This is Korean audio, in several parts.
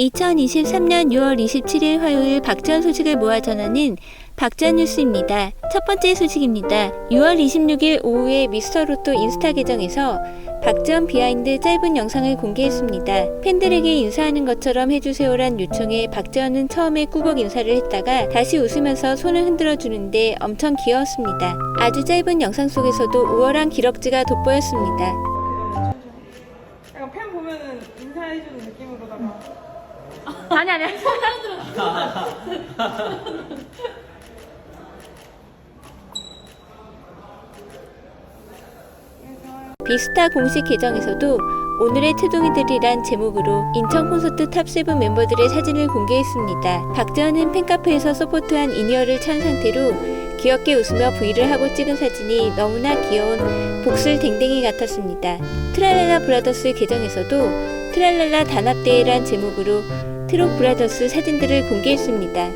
2023년 6월 27일 화요일 박지원 소식을 모아 전하는 박지원 뉴스입니다. 첫 번째 소식입니다. 6월 26일 오후에 미스터 로또 인스타 계정에서 박지원 비하인드 짧은 영상을 공개했습니다. 팬들에게 인사하는 것처럼 해주세요란 요청에 박지원은 처음에 꾸벅 인사를 했다가 다시 웃으면서 손을 흔들어 주는데 엄청 귀여웠습니다. 아주 짧은 영상 속에서도 우월한 기럭지가 돋보였습니다. 약간 팬 보면은 인사해주는 느낌으로다가 아니 아니. 비스타 공식 계정에서도 오늘의 태동이들이란 제목으로 인천 콘서트 탑7 멤버들의 사진을 공개했습니다. 박지원은 팬카페에서 서포트한 이니어를 찬 상태로 귀엽게 웃으며 브이를 하고 찍은 사진이 너무나 귀여운 복슬 댕댕이 같았습니다. 트랄랄라 브라더스 계정에서도 트랄랄라 단합대회란 제목으로 트롯 브라더스 사진들을 공개했습니다.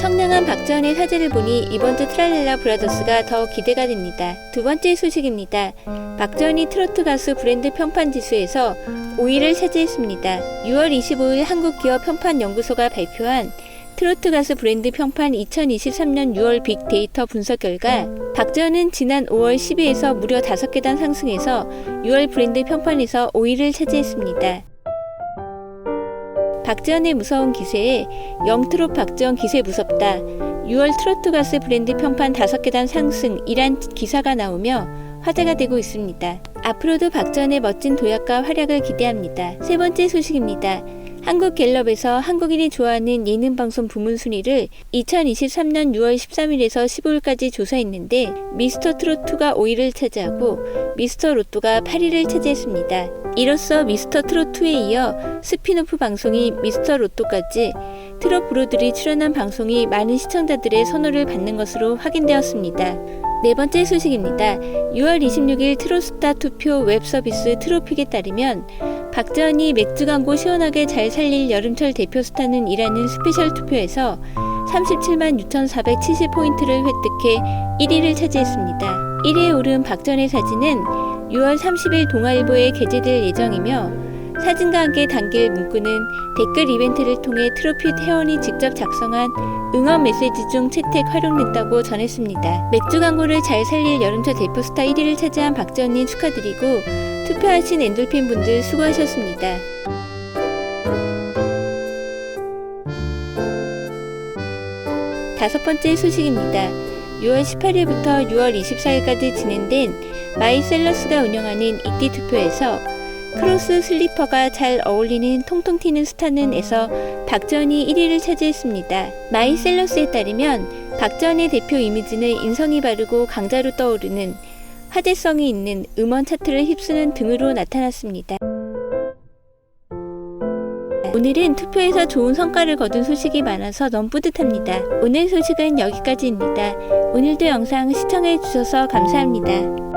청량한 박지원의 사진을 보니 이번 주 트랄랄라 브라더스가 더 기대가 됩니다. 두 번째 소식입니다. 박지원이 트로트 가수 브랜드 평판 지수에서 5위를 차지했습니다. 6월 25일 한국기업 평판연구소가 발표한 트로트 가수 브랜드 평판 2023년 6월 빅데이터 분석 결과 박지원은 지난 5월 10위에서 무려 5계단 상승해서 6월 브랜드 평판에서 5위를 차지했습니다. 박지원의 무서운 기세에 영트롯 박지원 기세 무섭다. 6월 트로트 가수 브랜드 평판 5계단 상승이란 기사가 나오며 화제가 되고 있습니다. 앞으로도 박지원의 멋진 도약과 활약을 기대합니다. 세 번째 소식입니다. 한국갤럽에서 한국인이 좋아하는 예능 방송 부문 순위를 2023년 6월 13일에서 15일까지 조사했는데 미스터 트로트가 5위를 차지하고 미스터 로또가 8위를 차지했습니다. 이로써 미스터 트로트에 이어 스피노프 방송이 미스터 로또까지 트롯 브로들이 출연한 방송이 많은 시청자들의 선호를 받는 것으로 확인되었습니다. 네 번째 소식입니다. 6월 26일 트롯스타 투표 웹 서비스 트로픽에 따르면 박지원이 맥주 광고 시원하게 잘 살릴 여름철 대표 스타는 이라는 스페셜 투표에서 37만 6,470포인트를 획득해 1위를 차지했습니다. 1위에 오른 박전의 사진은 6월 30일 동아일보에 게재될 예정이며 사진과 함께 담길 문구는 댓글 이벤트를 통해 트로피 회원이 직접 작성한 응원 메시지 중 채택 활용됐다고 전했습니다. 맥주 광고를 잘 살릴 여름철 대표 스타 1위를 차지한 박지원님 축하드리고 투표하신 엔돌핀 분들 수고하셨습니다. 다섯 번째 소식입니다. 6월 18일부터 6월 24일까지 진행된 마이셀러스가 운영하는 이띠 투표에서 크로스 슬리퍼가 잘 어울리는 통통 튀는 스타는에서 박지원이 1위를 차지했습니다. 마이셀러스에 따르면 박지원의 대표 이미지는 인성이 바르고 강자로 떠오르는 화제성이 있는 음원 차트를 휩쓰는 등으로 나타났습니다. 오늘은 투표에서 좋은 성과를 거둔 소식이 많아서 너무 뿌듯합니다. 오늘 소식은 여기까지입니다. 오늘도 영상 시청해 주셔서 감사합니다.